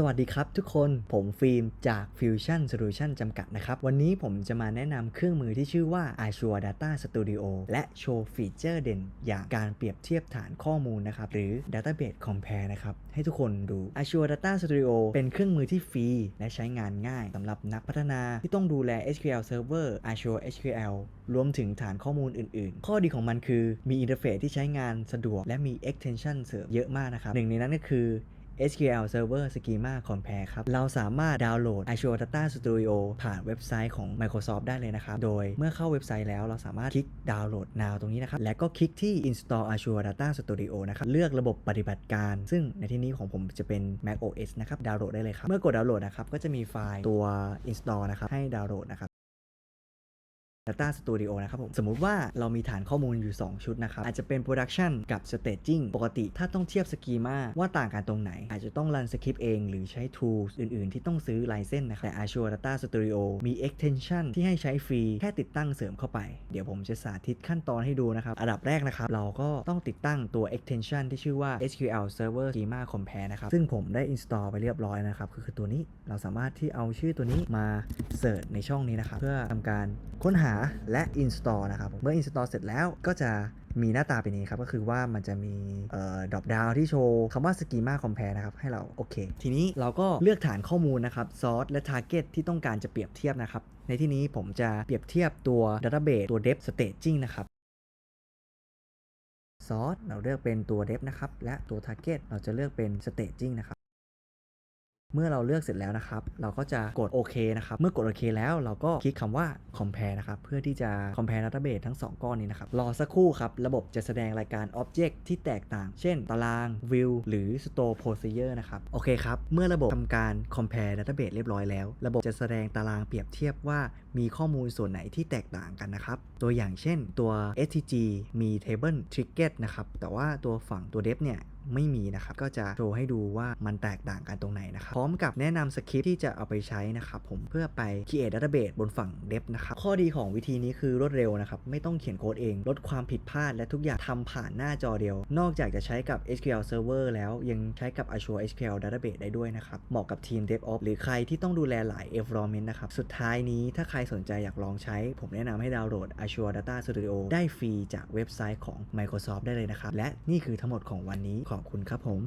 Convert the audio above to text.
สวัสดีครับทุกคนผมฟิล์มจาก Fusion Solution จำกัดนะครับ วันนี้ผมจะมาแนะนำเครื่องมือที่ชื่อว่า Azure Data Studio และโชว์ฟีเจอร์เด่น อย่างการเปรียบเทียบฐานข้อมูลนะครับ หรือ Database Compare นะครับ ให้ทุกคนดู Azure Data Studio เป็นเครื่องมือที่ฟรี และใช้งานง่ายสำหรับนักพัฒนาที่ต้องดูแล SQL Server Azure SQL รวมถึงฐานข้อมูลอื่น ๆ ข้อดีของมันคือมีอินเทอร์เฟซที่ใช้งานสะดวก และมี extension เสริมเยอะมากนะครับหนึ่งในนั้นก็คือ SQL Server Schema Compare ครับ เราสามารถดาวน์โหลด Azure Data Studio ผ่านเว็บไซต์ของ Microsoft ได้เลยนะครับ โดยเมื่อเข้าเว็บไซต์แล้วเราสามารถคลิกดาวน์โหลด now ตรงนี้นะครับ และก็คลิกที่ install Azure Data Studio นะครับ เลือกระบบปฏิบัติการ ซึ่งในที่นี้ของผมจะเป็น Mac OS นะครับ ดาวน์โหลดได้เลยครับ เมื่อกดดาวน์โหลดนะครับ ก็จะมีไฟล์ตัว install นะครับ ให้ดาวน์โหลดนะครับ Data Studio นะครับผมสมมุติว่าเรามีฐานข้อมูลอยู่ 2 ชุดนะครับ อาจจะเป็น Production กับ Staging ปกติถ้าต้องเทียบสกีมาว่าต่างกันตรงไหน อาจจะต้องรันสคริปต์เอง หรือใช้ tools อื่นๆ ที่ต้องซื้อไลเซนส์นะครับแต่ Azure Data Studio มี extension ที่ให้ใช้ฟรี แค่ติดตั้งเสริมเข้าไป เดี๋ยวผมจะสาธิตขั้นตอนให้ดูนะครับอันดับแรกนะครับเราก็ต้องติดตั้งตัว extension ที่ชื่อว่า SQL Server Schema Compare นะครับซึ่งผมได้ install ไปเรียบร้อยนะครับคือตัวนี้เราสามารถที่เอาชื่อตัวนี้มาเสิร์ชในช่องนี้นะครับเพื่อทำการค้นหาและ install นะครับเมื่อ install เสร็จแล้วก็จะมีหน้าตาเป็นนี้ครับก็คือว่ามันจะมีเอ่อดรอปดาวที่โชว์คำว่า schema compare นะครับ ให้เราโอเค ทีนี้เราก็เลือกฐานข้อมูลนะครับ source และ target ที่ต้องการจะเปรียบเทียบนะครับ ในที่นี้ผมจะเปรียบเทียบตัว database ตัว depth staging นะครับ source เราเลือกเป็นตัว depth นะครับ และตัว target เราจะเลือกเป็น staging นะครับ เมื่อเราเลือกเสร็จแล้วนะครับ เราก็จะกดโอเคนะครับ เมื่อกดโอเคแล้วเราก็คลิกคำว่า compare นะครับ เพื่อที่จะ compare database ทั้ง 2 ก้อนนี้นะครับ รอสักครู่ครับ ระบบจะแสดงรายการ object ที่แตกต่าง เช่น ตาราง view หรือ store procedure นะครับ โอเคครับ เมื่อระบบทำการ compare database เรียบร้อยแล้ว ระบบจะแสดงตารางเปรียบเทียบว่ามีข้อมูลส่วนไหนที่แตกต่างกันนะครับ ตัวอย่างเช่นตัว STG มี table trigget นะครับ แต่ว่าตัวฝั่งตัว depth เนี่ย ไม่มีนะครับ ก็จะโชว์ให้ดูว่ามันแตกต่างกันตรงไหนนะครับ พร้อมกับแนะนำสคริปที่จะเอาไปใช้นะครับผมเพื่อไป create database บนฝั่ง dev นะครับ ข้อดีของวิธีนี้คือรวดเร็วนะครับ ไม่ต้องเขียนโค้ดเอง ลดความผิดพลาดและทุกอย่างทำผ่านหน้าจอเดียว นอกจากจะใช้กับ SQL Server แล้วยังใช้กับ Azure SQL Database ได้ด้วยนะครับ เหมาะกับทีม DevOps หรือใครที่ต้องดูแลหลาย environment นะครับ สุดท้ายนี้ถ้าใครสนใจอยากลองใช้ ผมแนะนำให้ดาวน์โหลด Azure Data Studio ได้ฟรีจากเว็บไซต์ของ Microsoft ได้เลยนะครับ และนี่คือทั้งหมดของวันนี้ขอบขอบคุณครับผม